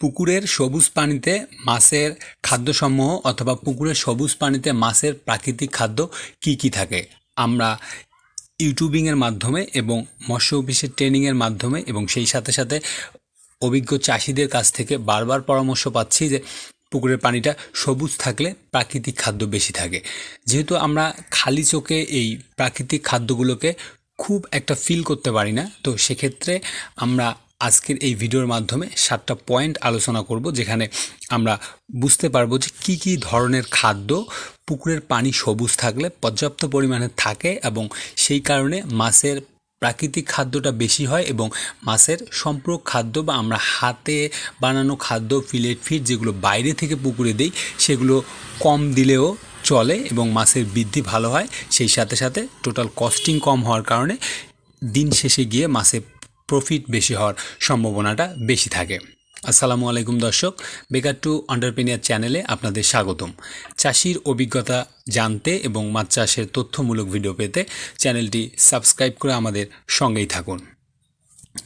পুকুরের সবুজ পানিতে মাছের খাদ্যসমূহ অথবা পুকুরের সবুজ পানিতে মাছের প্রাকৃতিক খাদ্য কি কি থাকে? আমরা ইউটিউবিংয়ের মাধ্যমে এবং মৎস্য অফিসের ট্রেনিংয়ের মাধ্যমে এবং সেই সাথে সাথে অভিজ্ঞ চাষিদের কাছ থেকে বারবার পরামর্শ পাচ্ছি যে পুকুরের পানিটা সবুজ থাকলে প্রাকৃতিক খাদ্য বেশি থাকে। যেহেতু আমরা খালি চোখে এই প্রাকৃতিক খাদ্যগুলোকে খুব একটা ফিল করতে পারি না, তো সেক্ষেত্রে আমরা আজকের এই ভিডিওর মাধ্যমে সাতটা পয়েন্ট আলোচনা করব, যেখানে আমরা বুঝতে পারব যে কী কী ধরনের খাদ্য পুকুরের পানি সবুজ থাকলে পর্যাপ্ত পরিমাণে থাকে এবং সেই কারণে মাছের প্রাকৃতিক খাদ্যটা বেশি হয় এবং মাছের সম্পূরক খাদ্য বা আমরা হাতে বানানো খাদ্য ফিলেট ফিট যেগুলো বাইরে থেকে পুকুরে দেই, সেগুলো কম দিলেও চলে এবং মাছের বৃদ্ধি ভালো হয়। সেই সাথে সাথে টোটাল কস্টিং কম হওয়ার কারণে দিন শেষে গিয়ে মাছের প্রফিট বেশি হওয়ার সম্ভাবনাটা বেশি থাকে। আসসালামু আলাইকুম দর্শক বেকার টু অন্টারপ্রেনিয়ার চ্যানেলে আপনাদের স্বাগতম। চাষির অভিজ্ঞতা জানতে এবং মাছ চাষের তথ্যমূলক ভিডিও পেতে চ্যানেলটি সাবস্ক্রাইব করে আমাদের সঙ্গেই থাকুন।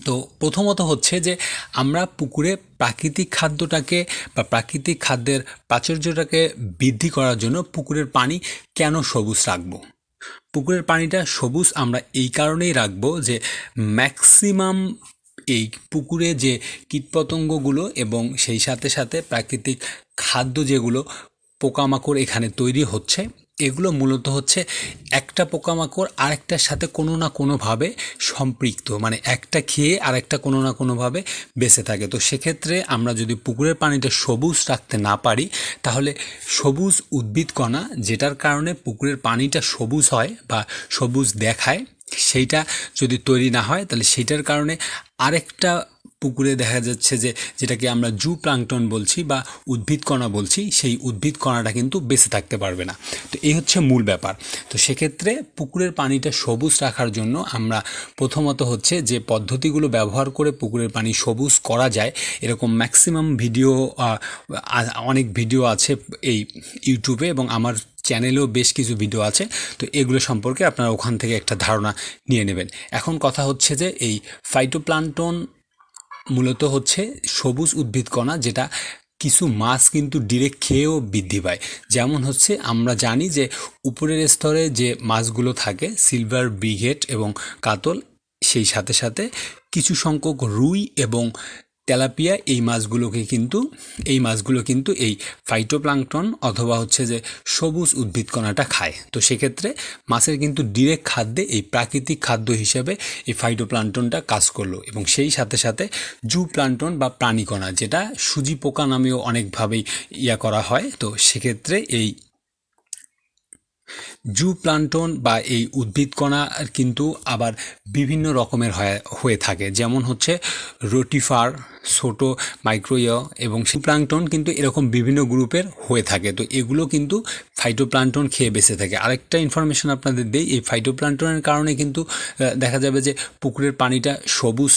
তো প্রথমত হচ্ছে যে, আমরা পুকুরে প্রাকৃতিক খাদ্যটাকে বা প্রাকৃতিক খাদ্যের প্রাচুর্যটাকে বৃদ্ধি করার জন্য পুকুরের পানি কেন সবুজ রাখব? পুকুরের পানিটা সবুজ, আমরা এই কারণেই রাখব যে ম্যাক্সিমাম এই পুকুরে যে কীটপতঙ্গগুলো এবং সেই সাথে সাথে প্রাকৃতিক খাদ্য যেগুলো পোকামাকড় এখানে তৈরি হচ্ছে এগুলো মূলত হচ্ছে একটা পোকামাকড় আরেকটার সাথে কোনো না কোনোভাবে সম্পৃক্ত। মানে একটা খেয়ে আরেকটা কোনো না কোনোভাবে বেঁচে থাকে। তো সেক্ষেত্রে আমরা যদি পুকুরের পানিটা সবুজ রাখতে না পারি, তাহলে সবুজ উদ্ভিদকণা যেটার কারণে পুকুরের পানিটা সবুজ হয় বা সবুজ দেখায়, সেইটা যদি তৈরি না হয়, তাহলে সেইটার কারণে আরেকটা পুকুরে দেখা যাচ্ছে যে যেটাকে আমরা জু প্লাংটন বলছি বা উদ্ভিদ কণা বলছি, সেই উদ্ভিদ কণাটা কিন্তু বেঁচে থাকতে পারবে না। তো এই হচ্ছে মূল ব্যাপার। তো সেক্ষেত্রে পুকুরের পানিটা সবুজ রাখার জন্য আমরা প্রথমত হচ্ছে যে পদ্ধতিগুলো ব্যবহার করে পুকুরের পানি সবুজ করা যায়। এরকম ম্যাক্সিমাম ভিডিও অনেক ভিডিও আছে এই ইউটিউবে এবং আমার চ্যানেলেও বেশ কিছু ভিডিও আছে। তো এগুলো সম্পর্কে আপনারা ওখান থেকে একটা ধারণা নিয়ে নেবেন। এখন কথা হচ্ছে যে এই ফাইটোপ্লান্টন মূলত হচ্ছে সবুজ উদ্ভিদ কণা, যেটা কিছু মাছ কিন্তু ডিরেক্ট খেয়েও বৃদ্ধি পায়। যেমন হচ্ছে আমরা জানি যে উপরের স্তরে যে মাছগুলো থাকে সিলভার ব্রিগেড এবং কাতল, সেই সাথে সাথে কিছু সংখ্যক রুই এবং তেলাপিয়া, এই মাছগুলোকে কিন্তু, এই মাছগুলো কিন্তু এই ফাইটোপ্লাংটন অথবা হচ্ছে যে সবুজ উদ্ভিদকণাটা খায়। তো সেক্ষেত্রে মাছের কিন্তু ডিরেক্ট খাদ্যে এই প্রাকৃতিক খাদ্য হিসেবে এই ফাইটোপ্লান্টনটা কাজ করল এবং সেই সাথে সাথে জু প্লান্টন বা প্রাণীকণা, যেটা সুজি পোকা নামেও অনেকভাবেই ইয়া করা হয়। তো সেক্ষেত্রে এই জু প্লান্টন বা এই উদ্ভিদকণা কিন্তু আবার বিভিন্ন রকমের হয় থাকে। যেমন হচ্ছে রোটিফার, ছোটো মাইক্রোয় এবং প্লান্টন কিন্তু এরকম বিভিন্ন গ্রুপের হয়ে থাকে। তো এগুলো কিন্তু ফাইটোপ্লান্টন খেয়ে বেঁচে থাকে। আরেকটা ইনফরমেশন আপনাদের দেই, এই ফাইটোপ্লান্টনের কারণে কিন্তু দেখা যাবে যে পুকুরের পানিটা সবুজ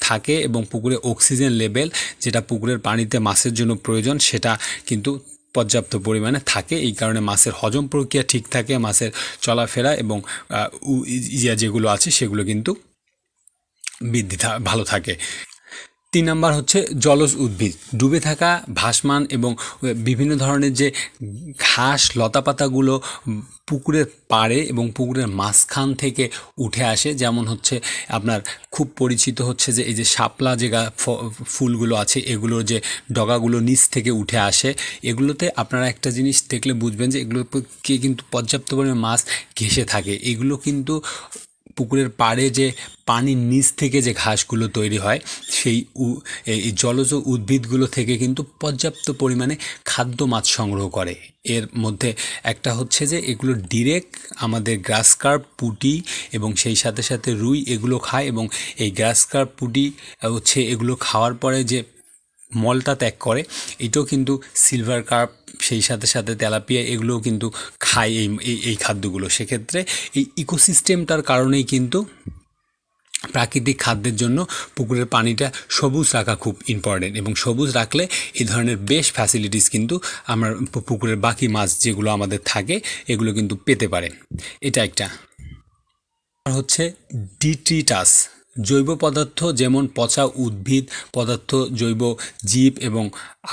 থাকে এবং পুকুরে অক্সিজেন লেভেল যেটা পুকুরের পানিতে মাছের জন্য প্রয়োজন, সেটা কিন্তু পর্যাপ্ত পরিমাণে থাকে। এই কারণে মাছের হজম প্রক্রিয়া ঠিক থাকে, মাছের চলাফেরা এবং ইয়া যেগুলো আছে সেগুলো কিন্তু বৃদ্ধি ভালো থাকে। তিন নাম্বার হচ্ছে জলজ উদ্ভিদ। ডুবে থাকা ভাসমান এবং বিভিন্ন ধরনের যে ঘাস, লতাপাতাগুলো পুকুরের পাড়ে এবং পুকুরের মাঝখান থেকে উঠে আসে, যেমন হচ্ছে আপনার খুব পরিচিত হচ্ছে যে এই যে শাপলা যে ফুলগুলো আছে, এগুলোর যে ডগাগুলো নিচ থেকে উঠে আসে, এগুলোতে আপনারা একটা জিনিস দেখলে বুঝবেন যে এগুলোকে কিন্তু পর্যাপ্ত পরিমাণে মাছ ঘেসে থাকে। এগুলো কিন্তু পুকুরের পাড়ে যে পানির নিচ থেকে যে ঘাসগুলো তৈরি হয়, সেই এই জলজ উদ্ভিদগুলো থেকে কিন্তু পর্যাপ্ত পরিমাণে খাদ্য মাছ সংগ্রহ করে। এর মধ্যে একটা হচ্ছে যে এগুলো ডিরেক্ট আমাদের গ্রাস কার্প, পুটি এবং সেই সাথে সাথে রুই এগুলো খায় এবং এই গ্রাস কার্প, পুটি হচ্ছে এগুলো খাওয়ার পরে যে মলটা ত্যাগ করে, এটাও কিন্তু সিলভার কার্প সেই সাথে সাথে তেলাপিয়া, এগুলোও কিন্তু খায় এই এই খাদ্যগুলো। সেক্ষেত্রে এই ইকোসিস্টেমটার কারণেই কিন্তু প্রাকৃতিক খাদ্যের জন্য পুকুরের পানিটা সবুজ রাখা খুব ইম্পর্টেন্ট এবং সবুজ রাখলে এই ধরনের বেশ ফ্যাসিলিটিস কিন্তু আমরা পুকুরের বাকি মাছ যেগুলো আমাদের থাকে, এগুলো কিন্তু পেতে পারে এটা একটা। হচ্ছে ডিট্রিটাস জৈব পদার্থ যেমন পচা উদ্ভিদ, পদার্থ, জৈব জীব এবং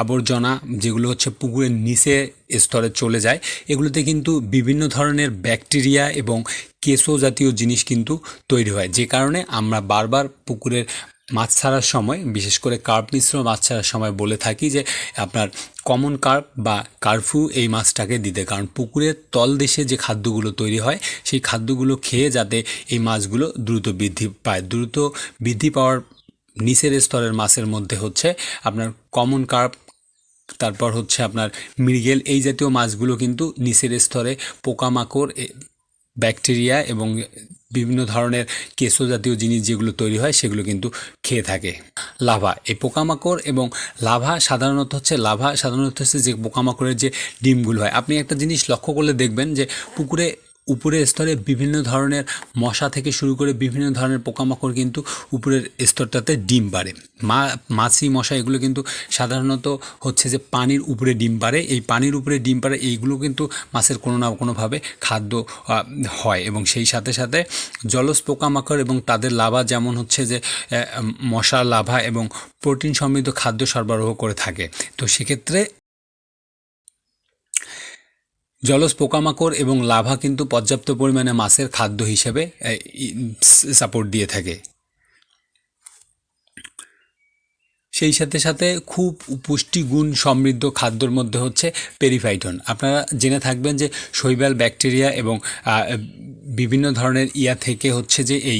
আবর্জনা, যেগুলো হচ্ছে পুকুরের নিচে স্তরে চলে যায়, এগুলোতে কিন্তু বিভিন্ন ধরনের ব্যাকটেরিয়া এবং কেশো জাতীয় জিনিস কিন্তু তৈরি হয়, যে কারণে আমরা বারবার পুকুরের মাছ ছাড়ার সময়, বিশেষ করে কার্প মিশ্র মাছ ছাড়ার সময় বলে থাকি যে, আপনার কমন কার্প বা কার্ফু এই মাছটাকে দিতে। কারণ পুকুরের তলদেশে যে খাদ্যগুলো তৈরি হয়, সেই খাদ্যগুলো খেয়ে যাতে এই মাছগুলো দ্রুত বৃদ্ধি পায়। দ্রুত বৃদ্ধি পাওয়ার নিচের স্তরের মাছের মধ্যে হচ্ছে আপনার কমন কার্প তারপর হচ্ছে আপনার মৃগেল। এই জাতীয় মাছগুলো কিন্তু নিচের স্তরে পোকামাকড় ব্যাকটেরিয়া এবং বিভিন্ন ধরনের কেশো জাতীয় জিনিস যেগুলো তৈরি হয়, সেগুলো কিন্তু খেয়ে থাকে। লাভা, এই পোকামাকড় এবং লাভা সাধারণত হচ্ছে, লাভা সাধারণত হচ্ছে যে পোকামাকড়ের যে ডিমগুলো হয়। আপনি একটা জিনিস লক্ষ্য করলে দেখবেন যে পুকুরে উপরের স্তরে বিভিন্ন ধরনের মশা থেকে শুরু করে বিভিন্ন ধরনের পোকামাকড় কিন্তু উপরের স্তরটাতে ডিম পারে মা, মাছি মশা এগুলো কিন্তু সাধারণত হচ্ছে যে পানির উপরে ডিম পারে এই পানির উপরে ডিম পারে এইগুলো কিন্তু মাছের কোনো না কোনোভাবে খাদ্য হয় এবং সেই সাথে সাথে জলজ পোকামাকড় এবং তাদের লাভা যেমন হচ্ছে যে মশা, লাভা এবং প্রোটিন সমৃদ্ধ খাদ্য সরবরাহ করে থাকে। তো সেক্ষেত্রে জলজ পোকামাকড় এবং লাভা কিন্তু পর্যাপ্ত পরিমাণে মাছের খাদ্য হিসেবে সাপোর্ট দিয়ে থাকে। সেই সাথে সাথে খুব পুষ্টিগুণ সমৃদ্ধ খাদ্যর মধ্যে হচ্ছে পেরিফাইটন। আপনারা জেনে থাকবেন যে শৈবাল ব্যাকটেরিয়া এবং বিভিন্ন ধরনের ইয়া থেকে হচ্ছে যে এই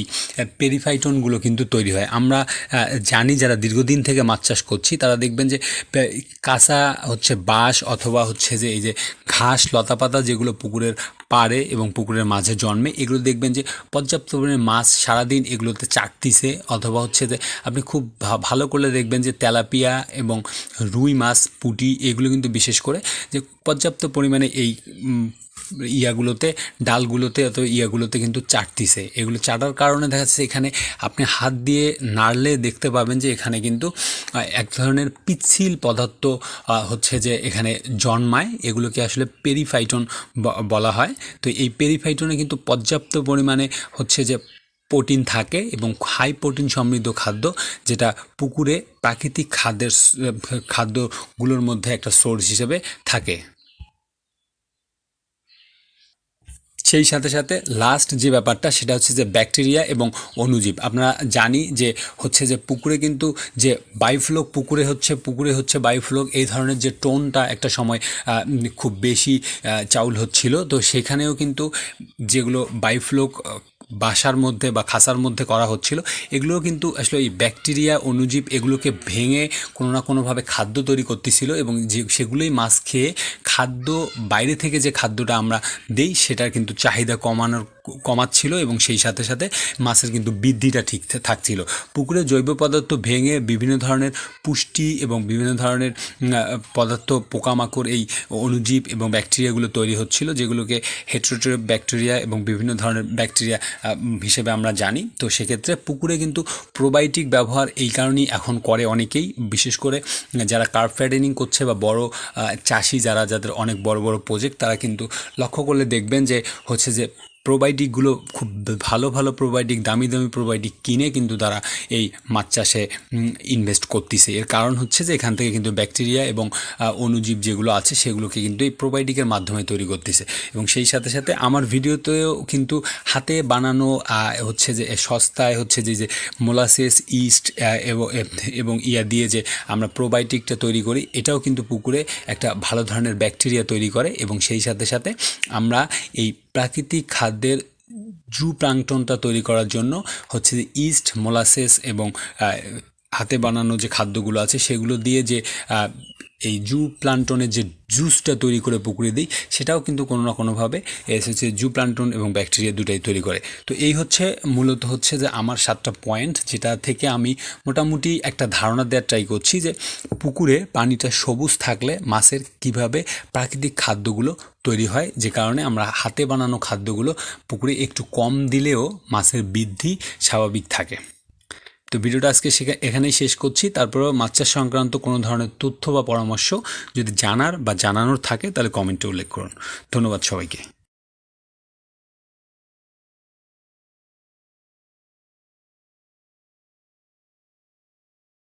পেরিফাইটনগুলো কিন্তু তৈরি হয়। আমরা জানি যারা দীর্ঘদিন থেকে মাছ চাষ করছি, তারা দেখবেন যে কাঁচা হচ্ছে বাঁশ অথবা হচ্ছে যে এই যে ঘাস, লতাপাতা যেগুলো পুকুরের পাড়ে এবং পুকুরের মাঝে জন্মে, এগুলো দেখবেন যে পর্যাপ্ত পরিমাণে মাছ সারাদিন এগুলোতে চাকতিছে অথবা হচ্ছে যে আপনি খুব ভালো করলে দেখবেন যে তেলাপিয়া এবং রুই মাছ, পুঁটি এগুলো কিন্তু বিশেষ করে যে পর্যাপ্ত পরিমাণে এই ইয়াগুলোতে, ডালগুলোতে অথবা ইয়াগুলোতে কিন্তু চাটতিছে এগুলো চাটার কারণে দেখা যাচ্ছে এখানে আপনি হাত দিয়ে নাড়লে দেখতে পাবেন যে এখানে কিন্তু এক ধরনের পিচ্ছিল পদার্থ হচ্ছে যে এখানে জন্মায়। এগুলোকে আসলে পেরিফাইটন বলা হয়। তো এই পেরিফাইটনে কিন্তু পর্যাপ্ত পরিমাণে হচ্ছে যে প্রোটিন থাকে এবং হাই প্রোটিন সমৃদ্ধ খাদ্য, যেটা পুকুরে প্রাকৃতিক খাদ্যের খাদ্যগুলোর মধ্যে একটা সোর্স হিসেবে থাকে। সেই সাথে সাথে লাস্ট যে ব্যাপারটা, সেটা হচ্ছে যে ব্যাকটেরিয়া এবং অণুজীব। আপনারা জানি যে হচ্ছে যে পুকুরে কিন্তু যে বায়ুফ্লোক পুকুরে হচ্ছে পুকুরে হচ্ছে বায়ুফ্লোক এই ধরনের যে টোনটা একটা সময় খুব বেশি চাউল হচ্ছিল। তো সেখানেও কিন্তু যেগুলো বায়ুফ্লোক বাসার মধ্যে বা খাসার মধ্যে করা হচ্ছিল। এগুলো কিন্তু আসলে এই ব্যাকটেরিয়া, অণুজীব এগুলোকে ভেঙে কোনো না কোনোভাবে খাদ্য তৈরি করতেছিল এবং যে, সেগুলোই মাছ খেয়ে খাদ্য, বাইরে থেকে যে খাদ্যটা আমরা দেই সেটার কিন্তু চাহিদা কমানোর কমাচ্ছিল এবং সেই সাথে সাথে মাছের কিন্তু বৃদ্ধিটা ঠিক থাকছিল। পুকুরে জৈব পদার্থ ভেঙে বিভিন্ন ধরনের পুষ্টি এবং বিভিন্ন ধরনের পদার্থ, পোকামাকড় এই অণুজীব এবং ব্যাকটেরিয়াগুলো তৈরি হচ্ছিল, যেগুলোকে হেট্রোটের ব্যাকটেরিয়া এবং বিভিন্ন ধরনের ব্যাকটেরিয়া হিসেবে আমরা জানি। তো সেক্ষেত্রে পুকুরে কিন্তু প্রোবায়োটিক ব্যবহার এই কারণেই এখন করে অনেকেই, বিশেষ করে যারা কার্প ফ্যাটেনিং করছে বা বড় চাষি যারা, যাদের অনেক বড় বড় প্রজেক্ট তারা কিন্তু লক্ষ্য করলে দেখবেন যে হচ্ছে যে প্রোবায়োটিকগুলো খুব ভালো ভালো প্রোবায়োটিক দামি দামি প্রোবায়োটিক কিনে কিন্তু তারা এই মাছ চাষে ইনভেস্ট করতেছে। এর কারণ হচ্ছে যে এখান থেকে কিন্তু ব্যাকটেরিয়া এবং অণুজীব যেগুলো আছে সেগুলোকে কিন্তু এই প্রোবায়োটিকের মাধ্যমে তৈরি করতেছে। এবং সেই সাথে সাথে আমার ভিডিওতেও কিন্তু হাতে বানানো হচ্ছে যে সস্তায় হচ্ছে যে যে মোলাসেস ইস্ট এবং ইয়া দিয়ে যে আমরা প্রোবায়োটিকটা তৈরি করি, এটাও কিন্তু পুকুরে একটা ভালো ধরনের ব্যাকটেরিয়া তৈরি করে। এবং সেই সাথে সাথে আমরা এই প্রাকৃতিক খাদ্যের জু প্লাংটনটা তৈরি করার জন্য হচ্ছে যে ইস্ট মোলাসেস এবং হাতে বানানো যে খাদ্যগুলো আছে সেগুলো দিয়ে যে এই জু প্লান্টনের যে জুসটা তৈরি করে পুকুরে দিই, সেটাও কিন্তু কোনো না কোনোভাবে এসেছে জু প্লান্টন এবং ব্যাকটেরিয়া দুটাই তৈরি করে। তো এই হচ্ছে মূলত হচ্ছে যে আমার সাতটা পয়েন্ট, যেটা থেকে আমি মোটামুটি একটা ধারণা দেওয়ার ট্রাই করছি যে পুকুরে পানিটা সবুজ থাকলে মাছের কীভাবে প্রাকৃতিক খাদ্যগুলো তৈরি হয়, যে কারণে আমরা হাতে বানানো খাদ্যগুলো পুকুরে একটু কম দিলেও মাছের বৃদ্ধি স্বাভাবিক থাকে। তো ভিডিওটা আজকে এখানেই শেষ করছি। তারপরেও মাছ চাষ সংক্রান্ত কোনো ধরনের তথ্য বা পরামর্শ যদি জানার বা জানানোর থাকে, তাহলে কমেন্টে উল্লেখ করুন। ধন্যবাদ সবাইকে।